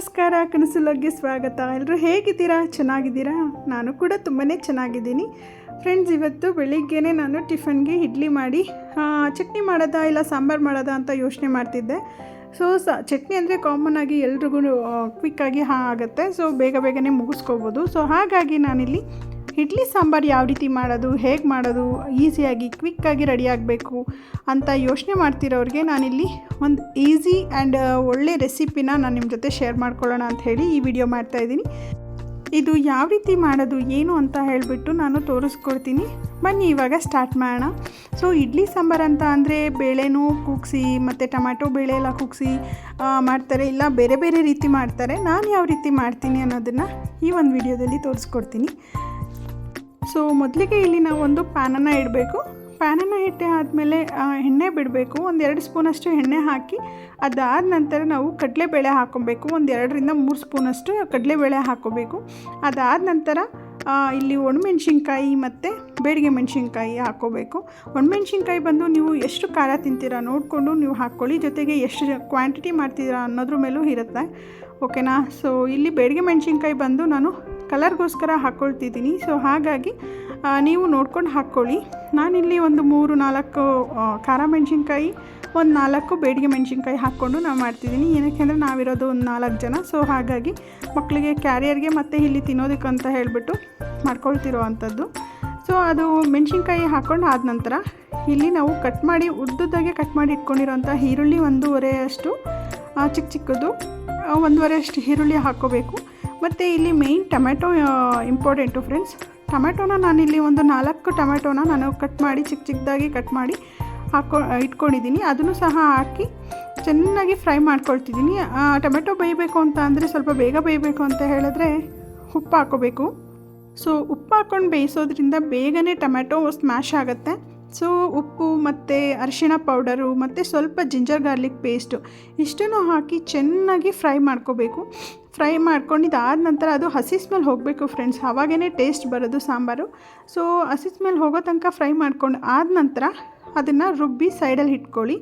ನಮಸ್ಕಾರ, ಕನಸುಲಗ್ಗೆ ಸ್ವಾಗತ. ಎಲ್ಲರೂ ಹೇಗಿದ್ದೀರಾ? ಚೆನ್ನಾಗಿದ್ದೀರಾ? ನಾನು ಕೂಡ ತುಂಬಾ ಚೆನ್ನಾಗಿದ್ದೀನಿ. ಫ್ರೆಂಡ್ಸ್ ಇವತ್ತು ಬೆಳಿಗ್ಗೆನೇ ನಾನು ಟಿಫನ್ಗೆ ಇಡ್ಲಿ ಮಾಡಿ ಚಟ್ನಿ ಮಾಡೋದಾ ಇಲ್ಲ ಸಾಂಬಾರು ಮಾಡೋದಾ ಅಂತ ಯೋಚನೆ ಮಾಡ್ತಿದ್ದೆ. ಸೊ ಸ, ಚಟ್ನಿ ಅಂದರೆ ಕಾಮನ್ ಆಗಿ ಎಲ್ರಿಗೂ ಕ್ವಿಕ್ಕಾಗಿ ಹಾ, ಆಗುತ್ತೆ. ಸೊ ಬೇಗ ಬೇಗನೆ ಮುಗಿಸ್ಕೋಬೋದು. ಸೊ ಹಾಗಾಗಿ ನಾನಿಲ್ಲಿ ಇಡ್ಲಿ ಸಾಂಬಾರು ಯಾವ ರೀತಿ ಮಾಡೋದು, ಹೇಗೆ ಮಾಡೋದು, ಈಸಿಯಾಗಿ, ಕ್ವಿಕ್ಕಾಗಿ ರೆಡಿ ಆಗಬೇಕು ಅಂತ ಯೋಚನೆ ಮಾಡ್ತಿರೋರಿಗೆ ನಾನಿಲ್ಲಿ ಒಂದು ಈಸಿ ಆ್ಯಂಡ್ ಒಳ್ಳೆ ರೆಸಿಪಿನ ನಾನು ನಿಮ್ಮ ಜೊತೆ ಶೇರ್ ಮಾಡ್ಕೊಳ್ಳೋಣ ಅಂತ ಹೇಳಿ ಈ ವಿಡಿಯೋ ಮಾಡ್ತಾಯಿದ್ದೀನಿ ಇದು ಯಾವ ರೀತಿ ಮಾಡೋದು, ಏನು ಅಂತ ಹೇಳಿಬಿಟ್ಟು ನಾನು ತೋರಿಸ್ಕೊಡ್ತೀನಿ. ಬನ್ನಿ, ಇವಾಗ ಸ್ಟಾರ್ಟ್ ಮಾಡೋಣ. ಸೊ, ಇಡ್ಲಿ ಸಾಂಬಾರು ಅಂತ ಅಂದರೆ ಬೇಳೆನೂ ಕೂಗಿಸಿ, ಮತ್ತು ಟೊಮ್ಯಾಟೊ ಬೇಳೆ ಎಲ್ಲ ಕೂಗಿಸಿ ಮಾಡ್ತಾರೆ. ಇಲ್ಲ, ಬೇರೆ ಬೇರೆ ರೀತಿ ಮಾಡ್ತಾರೆ. ನಾನು ಯಾವ ರೀತಿ ಮಾಡ್ತೀನಿ ಅನ್ನೋದನ್ನು ಈ ಒಂದು ವಿಡಿಯೋದಲ್ಲಿ ತೋರಿಸ್ಕೊಡ್ತೀನಿ. ಸೊ ಮೊದಲಿಗೆ ಇಲ್ಲಿ ನಾವು ಒಂದು ಪ್ಯಾನನ್ನು ಇಡಬೇಕು. ಪ್ಯಾನನ್ನು ಹಿಟ್ಟೆ ಆದಮೇಲೆ ಎಣ್ಣೆ ಬಿಡಬೇಕು. ಒಂದು ಎರಡು ಸ್ಪೂನಷ್ಟು ಎಣ್ಣೆ ಹಾಕಿ, ಅದಾದ ನಂತರ ನಾವು ಕಡಲೆಬೇಳೆ ಹಾಕ್ಕೊಬೇಕು ಒಂದು ಎರಡರಿಂದ ಮೂರು ಸ್ಪೂನಷ್ಟು ಕಡಲೆಬೇಳೆ ಹಾಕ್ಕೋಬೇಕು ಅದಾದ ನಂತರ ಇಲ್ಲಿ ಒಣಮೆಣ್ಸಿನ್ಕಾಯಿ ಮತ್ತು ಬೇಡಿಗೆ ಮೆಣಸಿನ್ಕಾಯಿ ಹಾಕ್ಕೋಬೇಕು ಒಣಮೆಣ್ಸಿನ್ಕಾಯಿ ಬಂದು ನೀವು ಎಷ್ಟು ಖಾರ ತಿಂತೀರಾ ನೋಡಿಕೊಂಡು ನೀವು ಹಾಕ್ಕೊಳ್ಳಿ. ಜೊತೆಗೆ ಎಷ್ಟು ಕ್ವಾಂಟಿಟಿ ಮಾಡ್ತೀರಾ ಅನ್ನೋದ್ರ ಮೇಲೂ ಇರುತ್ತೆ. ಓಕೆನಾ? ಸೊ ಇಲ್ಲಿ ಬೇಡಿಗೆ ಮೆಣಸಿನ್ಕಾಯಿ ಬಂದು ನಾನು ಕಲರ್ಗೋಸ್ಕರ ಹಾಕ್ಕೊಳ್ತಿದ್ದೀನಿ ಸೊ ಹಾಗಾಗಿ ನೀವು ನೋಡ್ಕೊಂಡು ಹಾಕ್ಕೊಳ್ಳಿ. ನಾನಿಲ್ಲಿ ಒಂದು ಮೂರು, ನಾಲ್ಕು ಖಾರ ಮೆಣಸಿನ್ಕಾಯಿ, ಒಂದು ನಾಲ್ಕು ಬೇಡಿಗೆ ಮೆಣಸಿನ್ಕಾಯಿ ಹಾಕ್ಕೊಂಡು ನಾವು ಮಾಡ್ತಿದ್ದೀನಿ. ಏನಕ್ಕೆ ಅಂದರೆ ನಾವಿರೋದು ಒಂದು ನಾಲ್ಕು ಜನ. ಸೊ ಹಾಗಾಗಿ ಮಕ್ಕಳಿಗೆ ಕ್ಯಾರಿಯರ್ಗೆ ಮತ್ತು ಇಲ್ಲಿ ತಿನ್ನೋದಕ್ಕೆ ಅಂತ ಹೇಳಿಬಿಟ್ಟು ಮಾಡ್ಕೊಳ್ತಿರೋ ಅಂಥದ್ದು. ಸೊ ಅದು ಮೆಣಸಿನ್ಕಾಯಿ ಹಾಕ್ಕೊಂಡು ಆದ ನಂತರ ಇಲ್ಲಿ ನಾವು ಕಟ್ ಮಾಡಿ, ಉದ್ದುದ್ದಾಗೆ ಕಟ್ ಮಾಡಿ ಇಟ್ಕೊಂಡಿರೋಂಥ ಈರುಳ್ಳಿ ಒಂದೂವರೆ ಅಷ್ಟು ಚಿಕ್ಕ ಚಿಕ್ಕದು ಒಂದೂವರೆ ಅಷ್ಟು ಈರುಳ್ಳಿ ಹಾಕ್ಕೋಬೇಕು. ಮತ್ತು ಇಲ್ಲಿ ಮೇಯ್ನ್ ಟೊಮೆಟೊ ಇಂಪಾರ್ಟೆಂಟು ಫ್ರೆಂಡ್ಸ್ ಟೊಮೆಟೊನ ನಾನಿಲ್ಲಿ ಒಂದು ನಾಲ್ಕು ಟೊಮೆಟೊನ ನಾನು ಕಟ್ ಮಾಡಿ ಚಿಕ್ಕ ಚಿಕ್ಕದಾಗಿ ಕಟ್ ಮಾಡಿ ಹಾಕೊ, ಇಟ್ಕೊಂಡಿದ್ದೀನಿ. ಅದನ್ನು ಸಹ ಹಾಕಿ ಚೆನ್ನಾಗಿ ಫ್ರೈ ಮಾಡ್ಕೊಳ್ತಿದ್ದೀನಿ. ಟೊಮೆಟೊ ಬೇಯಬೇಕು ಅಂತ ಅಂದರೆ ಸ್ವಲ್ಪ ಬೇಗ ಬೇಯಬೇಕು ಅಂತ ಹೇಳಿದ್ರೆ ಉಪ್ಪು ಹಾಕೋಬೇಕು. ಸೊ, ಉಪ್ಪು ಹಾಕ್ಕೊಂಡು ಬೇಯಿಸೋದ್ರಿಂದ ಬೇಗನೆ ಟೊಮೆಟೊ ಸ್ಮ್ಯಾಶ್ ಆಗುತ್ತೆ. ಸೊ ಉಪ್ಪು ಮತ್ತು ಅರಿಶಿಣ ಪೌಡರು ಮತ್ತು ಸ್ವಲ್ಪ ಜಿಂಜರ್ ಗಾರ್ಲಿಕ್ ಪೇಸ್ಟು ಇಷ್ಟನ್ನು ಹಾಕಿ ಚೆನ್ನಾಗಿ ಫ್ರೈ ಮಾಡ್ಕೋಬೇಕು. ಫ್ರೈ ಮಾಡ್ಕೊಂಡಿದ್ದಾದ ನಂತರ ಅದು ಹಸಿ ಸ್ಮೆಲ್ ಹೋಗಬೇಕು ಫ್ರೆಂಡ್ಸ್ ಆವಾಗೇ ಟೇಸ್ಟ್ ಬರೋದು ಸಾಂಬಾರು. ಸೊ ಹಸಿ ಸ್ಮೆಲ್ ಹೋಗೋ ತನಕ ಫ್ರೈ ಮಾಡ್ಕೊಂಡು ಆದ ನಂತರ ಅದನ್ನು ರುಬ್ಬಿ ಸೈಡಲ್ಲಿ ಇಟ್ಕೊಳ್ಳಿ.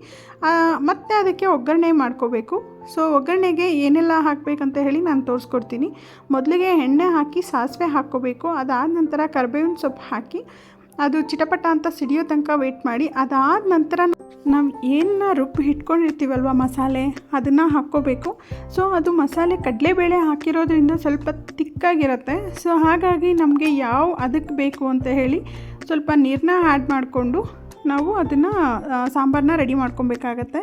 ಮತ್ತೆ ಅದಕ್ಕೆ ಒಗ್ಗರಣೆ ಮಾಡ್ಕೋಬೇಕು. ಸೊ ಒಗ್ಗರಣೆಗೆ ಏನೆಲ್ಲ ಹಾಕಬೇಕಂತ ಹೇಳಿ ನಾನು ತೋರಿಸ್ಕೊಡ್ತೀನಿ. ಮೊದಲಿಗೆ ಎಣ್ಣೆ ಹಾಕಿ ಸಾಸಿವೆ ಹಾಕ್ಕೋಬೇಕು. ಅದಾದ ನಂತರ ಕರ್ಬೇವಿನ ಸೊಪ್ಪು ಹಾಕಿ ಅದು ಚಿಟಪಟ ಅಂತ ಸಿಡಿಯೋ ತನಕ ವೆಯ್ಟ್ ಮಾಡಿ, ಅದಾದ ನಂತರ ನಾವು ಏನನ್ನ ರುಬ್ಬಿ ಇಟ್ಕೊಂಡಿರ್ತೀವಲ್ವ ಮಸಾಲೆ, ಅದನ್ನು ಹಾಕ್ಕೋಬೇಕು. ಸೊ ಅದು ಮಸಾಲೆ ಕಡಲೆಬೇಳೆ ಹಾಕಿರೋದ್ರಿಂದ ಸ್ವಲ್ಪ ತಿಕ್ಕಾಗಿರುತ್ತೆ. ಸೊ ಹಾಗಾಗಿ ನಮಗೆ ಯಾವ ಅದಕ್ಕೆ ಬೇಕು ಅಂತ ಹೇಳಿ ಸ್ವಲ್ಪ ನೀರನ್ನ ಆ್ಯಡ್ ಮಾಡಿಕೊಂಡು ನಾವು ಅದನ್ನು ಸಾಂಬಾರನ್ನ ರೆಡಿ ಮಾಡ್ಕೊಬೇಕಾಗತ್ತೆ.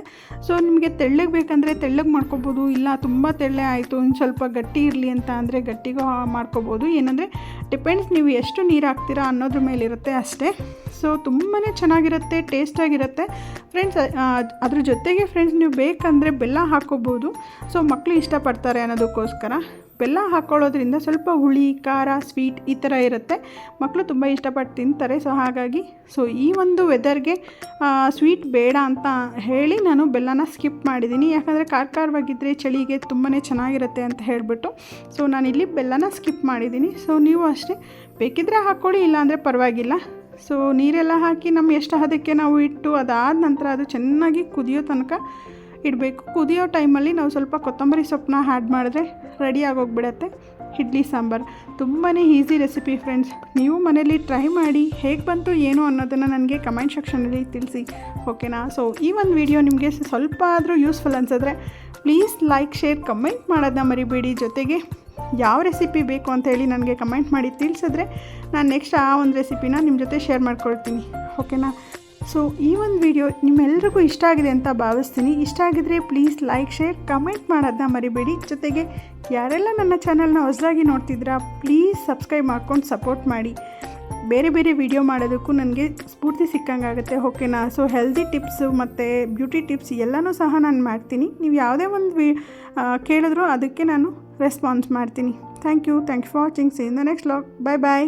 ಸೊ ನಿಮಗೆ ತೆಳ್ಳಗೆ ಬೇಕಂದರೆ ತೆಳ್ಳಗೆ ಮಾಡ್ಕೊಬೋದು, ಇಲ್ಲ ತುಂಬ ತೆಳ್ಳೆ ಆಯಿತು ಒಂದು ಸ್ವಲ್ಪ ಗಟ್ಟಿ ಇರಲಿ ಅಂತ ಅಂದರೆ ಗಟ್ಟಿಗೂ ಮಾಡ್ಕೊಬೋದು. ಏನಂದರೆ ಡಿಪೆಂಡ್ಸ್ ನೀವು ಎಷ್ಟು ನೀರು ಹಾಕ್ತೀರಾ ಅನ್ನೋದ್ರ ಮೇಲಿರುತ್ತೆ ಅಷ್ಟೇ. ಸೊ ತುಂಬಾ ಚೆನ್ನಾಗಿರುತ್ತೆ, ಟೇಸ್ಟಾಗಿರುತ್ತೆ. ಫ್ರೆಂಡ್ಸ್ ಅದ್ರ ಜೊತೆಗೆ ಫ್ರೆಂಡ್ಸ್ ನೀವು ಬೇಕಂದರೆ ಬೆಲ್ಲ ಹಾಕ್ಕೋಬೋದು ಸೊ ಮಕ್ಕಳು ಇಷ್ಟಪಡ್ತಾರೆ ಅನ್ನೋದಕ್ಕೋಸ್ಕರ ಬೆಲ್ಲ ಹಾಕ್ಕೊಳ್ಳೋದ್ರಿಂದ ಸ್ವಲ್ಪ ಹುಳಿ, ಖಾರ ಸ್ವೀಟ್ ಈ ಥರ ಇರುತ್ತೆ. ಮಕ್ಕಳು ತುಂಬ ಇಷ್ಟಪಟ್ಟು ತಿಂತಾರೆ. ಸೊ ಹಾಗಾಗಿ, ಸೊ ಈ ಒಂದು ವೆದರ್ಗೆ ಸ್ವೀಟ್ ಬೇಡ ಅಂತ ಹೇಳಿ ನಾನು ಬೆಲ್ಲನ ಸ್ಕಿಪ್ ಮಾಡಿದ್ದೀನಿ. ಯಾಕಂದರೆ ಖಾರ ಖಾರವಾಗಿದ್ದರೆ ಚಳಿಗೆ ತುಂಬಾ ಚೆನ್ನಾಗಿರುತ್ತೆ ಅಂತ ಹೇಳಿಬಿಟ್ಟು, ಸೊ ಇಲ್ಲಿ ಬೆಲ್ಲನ ಸ್ಕಿಪ್ ಮಾಡಿದ್ದೀನಿ. ಸೊ ನೀವು ಅಷ್ಟೇ ಬೇಕಿದ್ದರೆ ಹಾಕ್ಕೊಳ್ಳಿ ಇಲ್ಲಾಂದರೆ ಪರವಾಗಿಲ್ಲ. ಸೊ ನೀರೆಲ್ಲ ಹಾಕಿ ನಮ್ಮ ಎಷ್ಟು ಹದಕ್ಕೆ ನಾವು ಇಟ್ಟು ಅದಾದ ನಂತರ ಅದು ಚೆನ್ನಾಗಿ ಕುದಿಯೋ ತನಕ ಇಡಬೇಕು. ಕುದಿಯೋ ಟೈಮಲ್ಲಿ ನಾವು ಸ್ವಲ್ಪ ಕೊತ್ತಂಬರಿ ಸೊಪ್ಪನ್ನ ಆ್ಯಡ್ ಮಾಡಿದ್ರೆ ರೆಡಿ ಆಗೋಗ್ಬಿಡತ್ತೆ. ಇಡ್ಲಿ ಸಾಂಬಾರು. ತುಂಬಾ ಈಸಿ ರೆಸಿಪಿ ಫ್ರೆಂಡ್ಸ್ ನೀವು ಮನೇಲಿ ಟ್ರೈ ಮಾಡಿ ಹೇಗೆ ಬಂತು, ಏನು ಅನ್ನೋದನ್ನು ನನಗೆ ಕಮೆಂಟ್ ಸೆಕ್ಷನಲ್ಲಿ ತಿಳಿಸಿ. ಓಕೆನಾ ಸೊ ಈ ಒಂದು ವಿಡಿಯೋ ನಿಮಗೆ ಸ್ವಲ್ಪ ಆದರೂ ಯೂಸ್ಫುಲ್ ಅನಿಸಿದ್ರೆ ಪ್ಲೀಸ್ ಲೈಕ್ ಶೇರ್ ಕಮೆಂಟ್ ಮಾಡೋದನ್ನ ಮರಿಬೇಡಿ. ಜೊತೆಗೆ ಯಾವ ರೆಸಿಪಿ ಬೇಕು ಅಂತ ಹೇಳಿ ನನಗೆ ಕಮೆಂಟ್ ಮಾಡಿ ತಿಳಿಸಿದ್ರೆ ನಾನು ನೆಕ್ಸ್ಟ್ ಆ ಒಂದು ರೆಸಿಪಿನ ನಿಮ್ಮ ಜೊತೆ ಶೇರ್ ಮಾಡ್ಕೊಳ್ತೀನಿ. ಓಕೆನಾ ಸೊ ಈ ಒಂದು ವಿಡಿಯೋ ನಿಮ್ಮೆಲ್ರಿಗೂ ಇಷ್ಟ ಆಗಿದೆ ಅಂತ ಭಾವಿಸ್ತೀನಿ. ಇಷ್ಟ ಆಗಿದ್ರೆ ಪ್ಲೀಸ್ ಲೈಕ್ ಶೇರ್ ಕಮೆಂಟ್ ಮಾಡೋದನ್ನ ಮರಿಬೇಡಿ. ಜೊತೆಗೆ ಯಾರೆಲ್ಲ ನನ್ನ ಚಾನಲ್ನ ಹೊಸದಾಗಿ ನೋಡ್ತಿದ್ದೀರಾ ಪ್ಲೀಸ್ ಸಬ್ಸ್ಕ್ರೈಬ್ ಮಾಡ್ಕೊಂಡು ಸಪೋರ್ಟ್ ಮಾಡಿ. ಬೇರೆ ಬೇರೆ ವಿಡಿಯೋ ಮಾಡೋದಕ್ಕೂ ನನಗೆ ಸ್ಫೂರ್ತಿ ಸಿಕ್ಕಂಗಾಗುತ್ತೆ ಓಕೆನಾ ಸೊ ಹೆಲ್ದಿ ಟಿಪ್ಸು ಮತ್ತು ಬ್ಯೂಟಿ ಟಿಪ್ಸ್ ಎಲ್ಲನೂ ಸಹ ನಾನು ಮಾಡ್ತೀನಿ. ನೀವು ಯಾವುದೇ ಒಂದು ವಿ ಕೇಳಿದ್ರು ಅದಕ್ಕೆ ನಾನು ರೆಸ್ಪಾನ್ಸ್ ಮಾಡ್ತೀನಿ. Thank you thank you for watching see in the next vlog bye bye